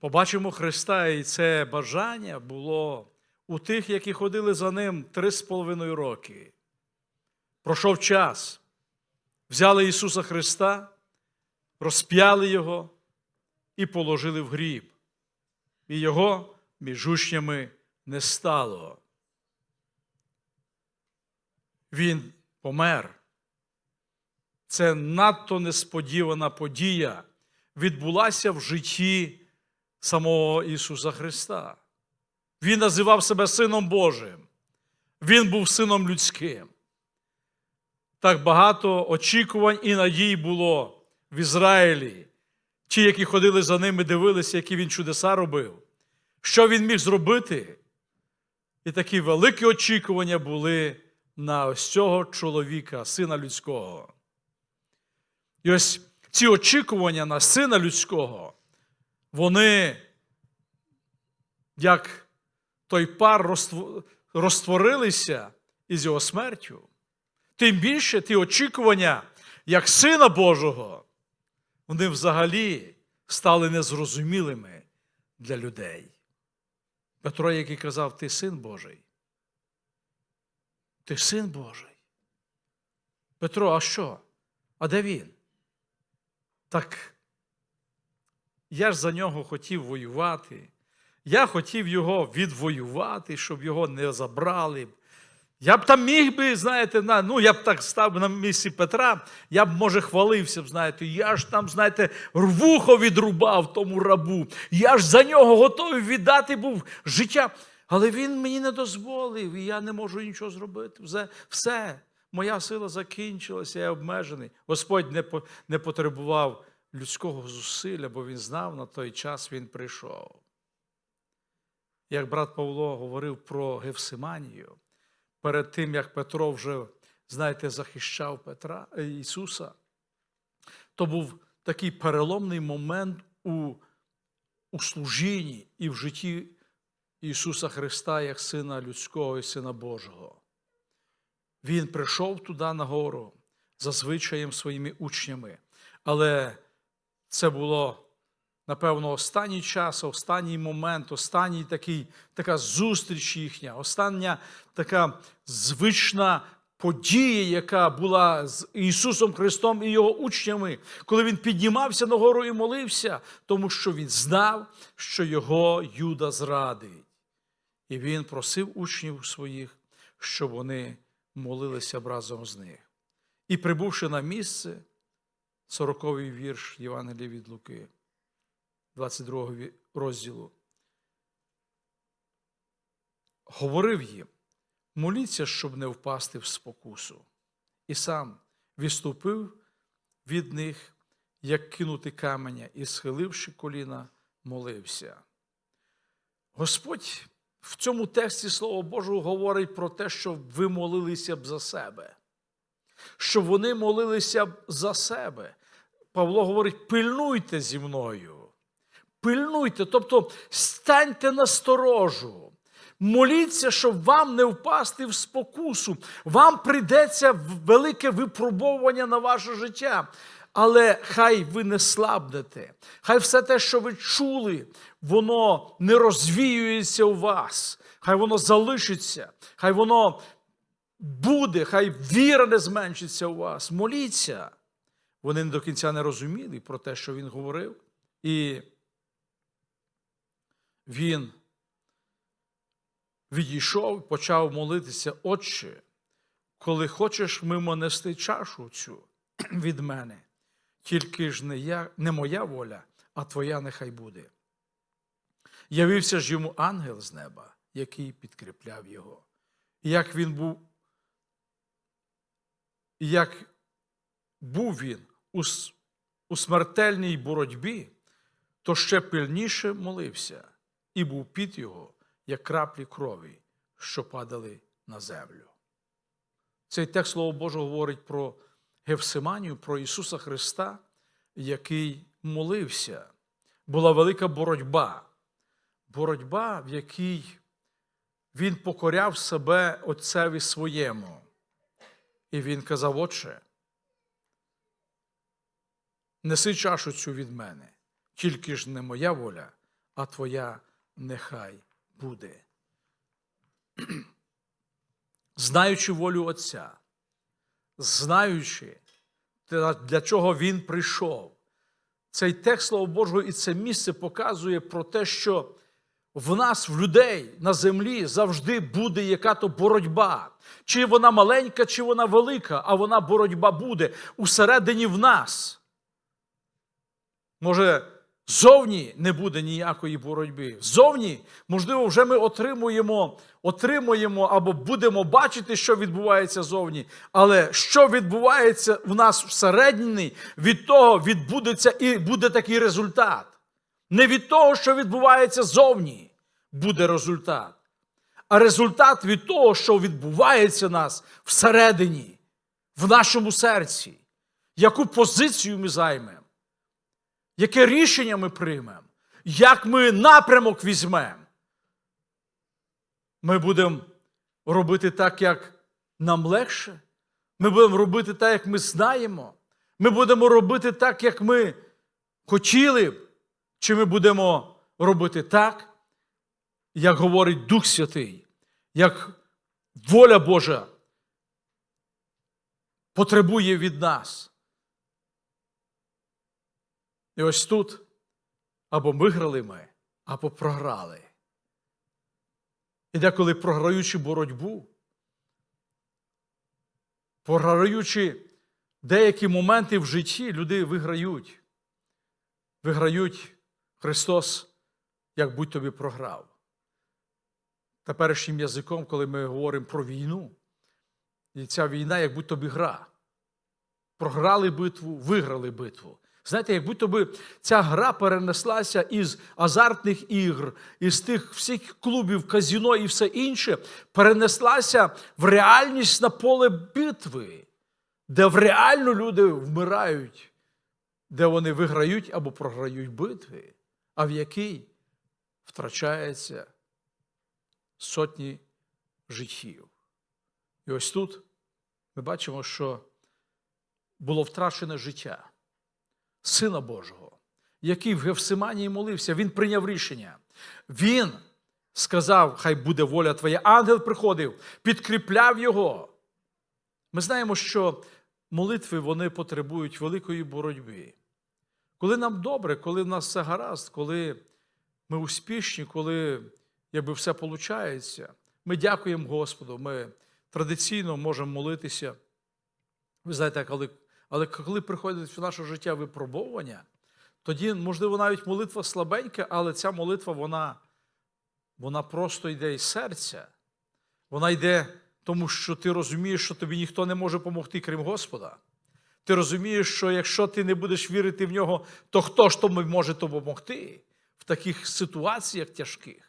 побачимо Христа, і це бажання було у тих, які ходили за ним три з половиною роки. Пройшов час, взяли Ісуса Христа, розп'яли Його і положили в гріб. І Його між учнями не стало. Він помер. Це надто несподівана подія відбулася в житті самого Ісуса Христа. Він називав себе Сином Божим. Він був сином людським. Так багато очікувань і надій було в Ізраїлі. Ті, які ходили за ними, дивилися, які він чудеса робив, що він міг зробити. І такі великі очікування були на ось цього чоловіка, сина людського. І ось ці очікування на сина людського, вони, як той пар розтворилися із його смертю. Тим більше ті очікування, як Сина Божого, вони взагалі стали незрозумілими для людей. Петро, який казав, ти син Божий. Ти син Божий. Петро, а що? А де він? Так я ж за нього хотів воювати. Я хотів його відвоювати, щоб його не забрали. Я б там міг би, знаєте, на, ну я б так став на місці Петра, я б, може, хвалився б, знаєте, я ж там, знаєте, рвухо відрубав тому рабу. Я ж за нього готовий віддати був життя. Але він мені не дозволив, і я не можу нічого зробити. Все, моя сила закінчилася, я обмежений. Господь не потребував людського зусилля, бо він знав, на той час він прийшов. Як брат Павло говорив про Гевсиманію, перед тим, як Петро вже, знаєте, захищав Петра, е, Ісуса, то був такий переломний момент у, у служінні і в житті Ісуса Христа як Сина Людського і Сина Божого. Він прийшов туди на гору за звичаєм своїми учнями, але це було напевно, останній час, останній момент, останній такий, така зустріч їхня, остання така звична подія, яка була з Ісусом Христом і Його учнями, коли Він піднімався на гору і молився, тому що Він знав, що його Юда зрадить. І він просив учнів своїх, щоб вони молилися б разом з них. І прибувши на місце, 40-й вірш Євангелія від Луки, 22 розділу, говорив їм, моліться, щоб не впасти в спокусу. І сам відступив від них, як кинути каменя, і, схиливши коліна, молився. Господь в цьому тексті Слова Божого говорить про те, що ви молилися б за себе, що вони молилися за себе. Павло говорить: пильнуйте зі мною. Пильнуйте, тобто станьте на сторожу. Моліться, щоб вам не впасти в спокусу. Вам прийдеться велике випробовування на ваше життя. Але хай ви не слабнете, хай все те, що ви чули, воно не розвіюється у вас, хай воно залишиться, хай воно буде, хай віра не зменшиться у вас. Моліться. Вони до кінця не розуміли про те, що він говорив. І він відійшов, почав молитися, Отче, коли хочеш мимо нести чашу цю від мене, тільки ж не, я, не моя воля, а твоя нехай буде. Явився ж йому ангел з неба, який підкріпляв його. Як він був, як був він у, смертельній боротьбі, то ще пильніше молився, і був під його, як краплі крові, що падали на землю. Цей текст Слово Боже говорить про Гевсиманію, про Ісуса Христа, який молився. Була велика боротьба. Боротьба, в якій він покоряв себе Отцеві своєму. І він казав, Отче, неси чашу цю від мене, тільки ж не моя воля, а твоя нехай буде. Знаючи волю Отця, знаючи, для чого Він прийшов, цей текст Слова Божого і це місце показує про те, що в нас, в людей на землі, завжди буде яка-то боротьба. Чи вона маленька, чи вона велика, а вона боротьба буде усередині в нас. Може, зовні не буде ніякої боротьби. Зовні, можливо, вже ми отримуємо, отримуємо або будемо бачити, що відбувається зовні. Але що відбувається в нас всередині, від того відбудеться і буде такий результат. Не від того, що відбувається зовні, буде результат. А результат від того, що відбувається в нас всередині, в нашому серці, яку позицію ми займемо, яке рішення ми приймемо, як ми напрямок візьмемо. Ми будемо робити так, як нам легше. Ми будемо робити так, як ми знаємо. Ми будемо робити так, як ми хотіли б. Чи ми будемо робити так, як говорить Дух Святий, як воля Божа потребує від нас. І ось тут або виграли ми, або програли. І деколи програючи боротьбу, програючи деякі моменти в житті, люди виграють. Виграють Христос, як будь тобі програв. Теперішнім язиком, коли ми говоримо про війну, і ця війна, як будь тобі гра. Програли битву, виграли битву. Знаєте, як будь би ця гра перенеслася із азартних ігр, із тих всіх клубів, казіно і все інше, перенеслася в реальність на поле битви, де в реально люди вмирають, де вони виграють або програють битви, а в якій втрачається сотні життів. І ось тут ми бачимо, що було втрачене життя Сина Божого, який в Гевсиманії молився, він прийняв рішення. Він сказав, хай буде воля твоя. Ангел приходив, підкріпляв його. Ми знаємо, що молитви вони потребують великої боротьби. Коли нам добре, коли в нас все гаразд, коли ми успішні, коли якби все виходить, ми дякуємо Господу, ми традиційно можемо молитися. Ви знаєте, коли, але коли приходить в наше життя випробовування, тоді, можливо, навіть молитва слабенька, але ця молитва, вона, вона просто йде із серця. Вона йде, тому що ти розумієш, що тобі ніхто не може допомогти, крім Господа. Ти розумієш, що якщо ти не будеш вірити в нього, то хто ж тобі може допомогти в таких ситуаціях тяжких?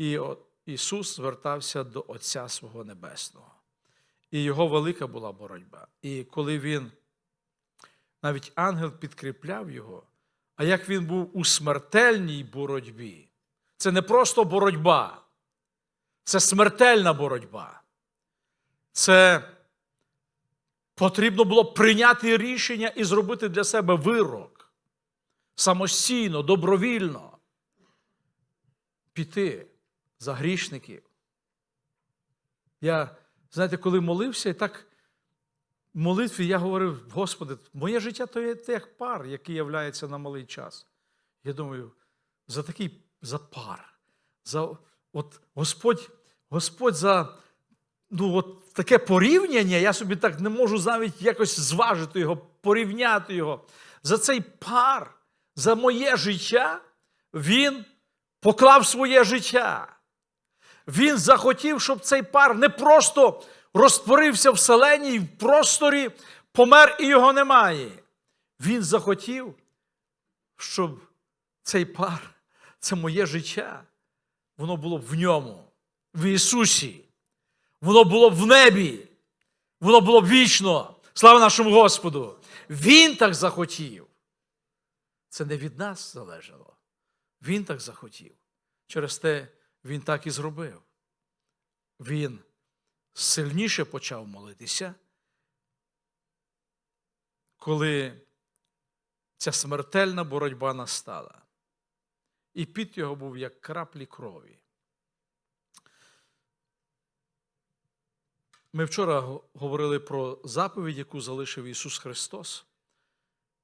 І Ісус звертався до Отця свого Небесного. І його велика була боротьба. І коли він, навіть ангел підкріпляв його, а як він був у смертельній боротьбі, це не просто боротьба, це смертельна боротьба. Це потрібно було прийняти рішення і зробити для себе вирок самостійно, добровільно піти за грішників. Я, знаєте, коли молився, і так в молитві я говорив, Господи, моє життя то є як пар, який являється на малий час. Я думаю, за такий за пар, за от Господь, Господь за ну, от таке порівняння, я собі так не можу навіть якось зважити його, порівняти його. За цей пар, за моє життя, він поклав своє життя. Він захотів, щоб цей пар не просто розтворився в селені, в просторі, помер і його немає. Він захотів, щоб цей пар, це моє життя, воно було б в ньому, в Ісусі. Воно було б в небі, воно було б вічно. Слава нашому Господу! Він так захотів. Це не від нас залежало. Він так захотів. Через те він так і зробив. Він сильніше почав молитися, коли ця смертельна боротьба настала. і піт його був як краплі крові. Ми вчора говорили про заповідь, яку залишив Ісус Христос.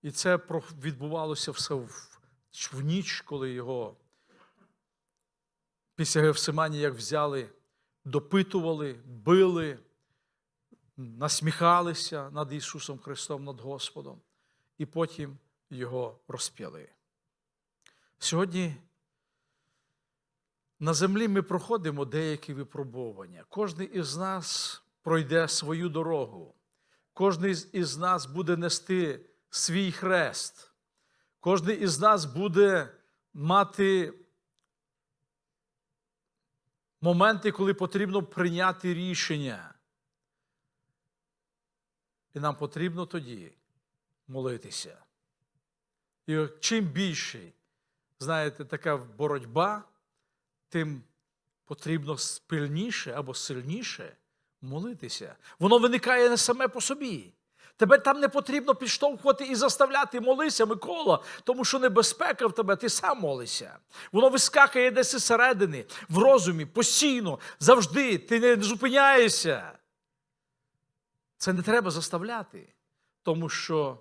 І це відбувалося все в ніч, коли його після Гевсимані, як взяли, допитували, били, насміхалися над Ісусом Христом, над Господом, і потім його розп'яли. Сьогодні на землі ми проходимо деякі випробування. Кожен із нас пройде свою дорогу. Кожен із нас буде нести свій хрест. Кожен із нас буде мати моменти, коли потрібно прийняти рішення. І нам потрібно тоді молитися. І чим більше, знаєте, така боротьба, тим потрібно пильніше або сильніше молитися. Воно виникає не саме по собі. Тебе там не потрібно підштовхувати і заставляти молися, Микола, тому що небезпека в тебе, ти сам молишся. Воно вискакає десь із середини, в розумі, постійно, завжди, ти не зупиняєшся. Це не треба заставляти, тому що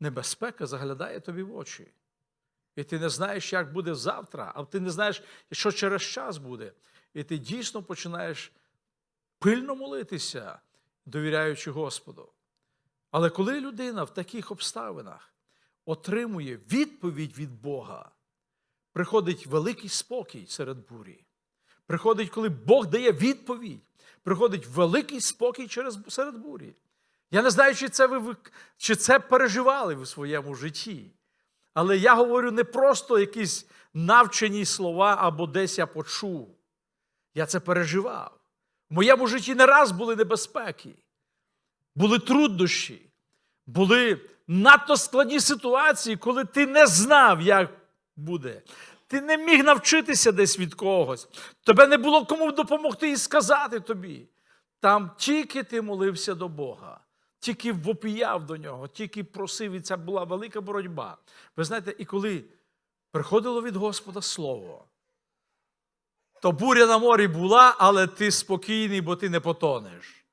небезпека заглядає тобі в очі. І ти не знаєш, як буде завтра, а ти не знаєш, що через час буде. І ти дійсно починаєш пильно молитися, довіряючи Господу. Але коли людина в таких обставинах отримує відповідь від Бога, приходить великий спокій серед бурі. Приходить, коли Бог дає відповідь, приходить великий спокій через, серед бурі. Я не знаю, чи це ви чи це переживали в своєму житті. Але я говорю не просто якісь навчені слова або десь я почув. Я це переживав. В моєму житті не раз були небезпеки, були труднощі, були надто складні ситуації, коли ти не знав, як буде. Ти не міг навчитися десь від когось. Тебе не було кому допомогти і сказати тобі. Там тільки ти молився до Бога, тільки вопіяв до нього, тільки просив, і це була велика боротьба. Ви знаєте, і коли приходило від Господа Слово, то буря на морі була, але ти спокійний, бо ти не потонеш.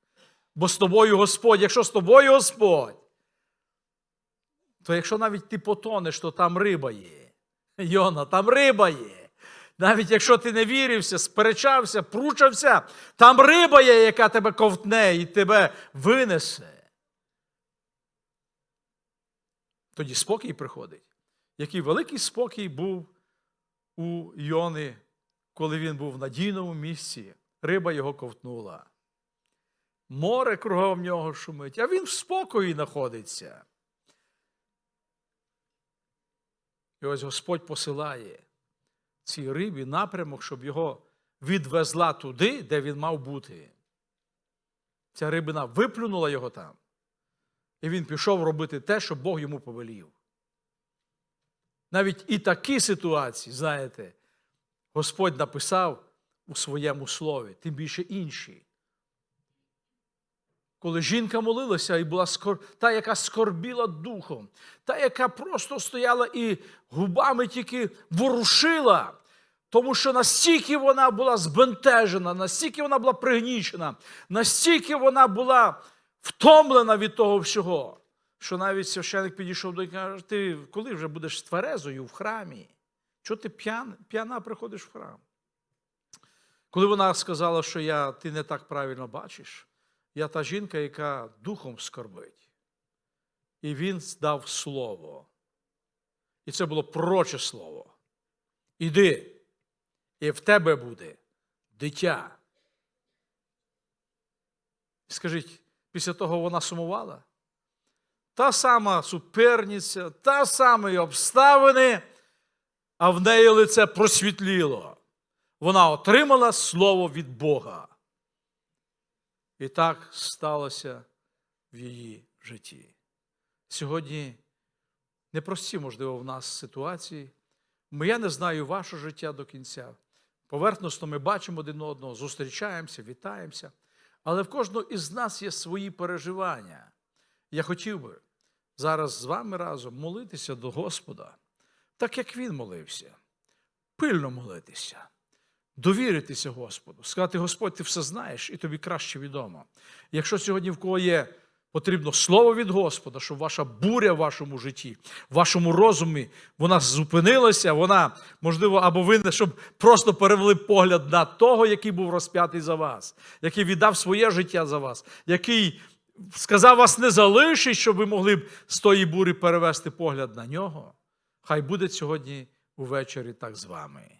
Бо з тобою Господь, якщо з тобою Господь, то якщо навіть ти потонеш, то там риба є. Йона, там риба є. Навіть якщо ти не вірився, сперечався, пручався, там риба є, яка тебе ковтне і тебе винесе. Тоді спокій приходить. Який великий спокій був у Йони, коли він був в надійному місці, риба його ковтнула. Море кругом нього шумить, а він в спокої знаходиться. І ось Господь посилає цій рибі напрямок, щоб його відвезла туди, де він мав бути. Ця рибина виплюнула його там. І він пішов робити те, що Бог йому повелів. Навіть і такі ситуації, знаєте, Господь написав у своєму слові, тим більше інші. Коли жінка молилася і була скор... та, яка скорбіла духом, та, яка просто стояла і губами тільки ворушила, тому що настільки вона була збентежена, настільки вона була пригнічена, настільки вона була втомлена від того всього, що навіть священик підійшов до і каже, ти коли вже будеш тверезою в храмі? Чого ти п'ян, п'яна приходиш в храм? Коли вона сказала, що я, ти не так правильно бачиш, я та жінка, яка духом скорбить. І він дав слово. І це було пророче слово. Іди, і в тебе буде дитя. Скажіть, після того вона сумувала? Та сама суперниця, та самі обставини, а в неї лице просвітліло. Вона отримала слово від Бога. І так сталося в її житті. Сьогодні непрості, можливо, в нас ситуації. Я не знаю ваше життя до кінця. Поверхносно ми бачимо один одного, зустрічаємося, вітаємося. Але в кожного із нас є свої переживання. Я хотів би зараз з вами разом молитися до Господа, так як Він молився. пильно молитися, довіритися Господу, сказати, Господь, ти все знаєш і тобі краще відомо. Якщо сьогодні в кого є потрібно слово від Господа, щоб ваша буря в вашому житті, в вашому розумі, вона зупинилася, вона, можливо, або ви щоб просто перевели погляд на того, який був розп'ятий за вас, який віддав своє життя за вас, який сказав вас не залишить, щоб ви могли б з тої бурі перевести погляд на нього. Хай буде сьогодні увечері так з вами.